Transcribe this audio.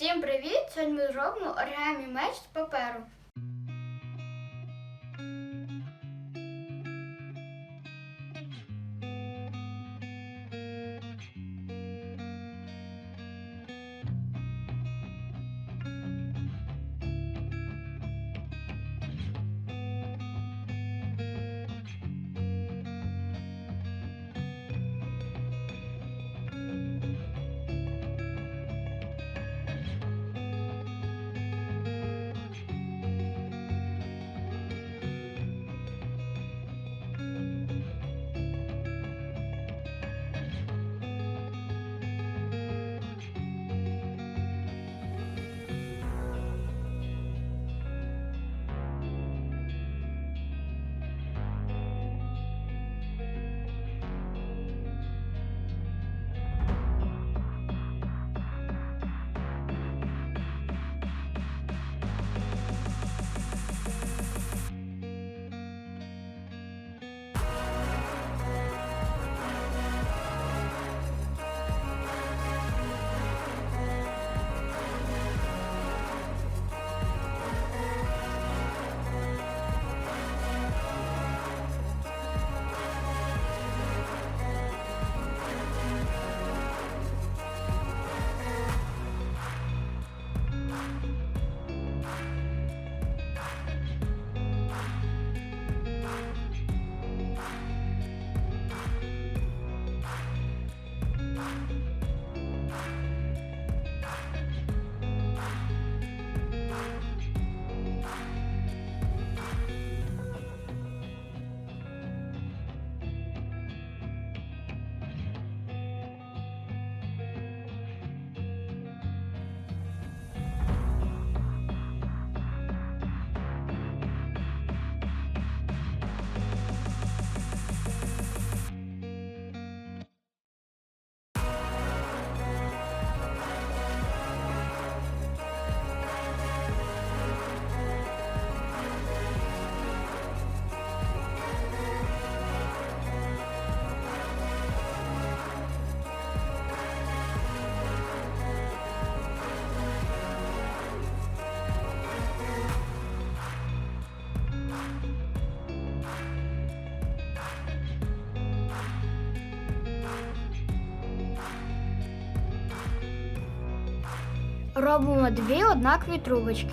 Всім привіт! Сьогодні ми зробимо оригамі меч з паперу. Робимо дві однакові трубочки.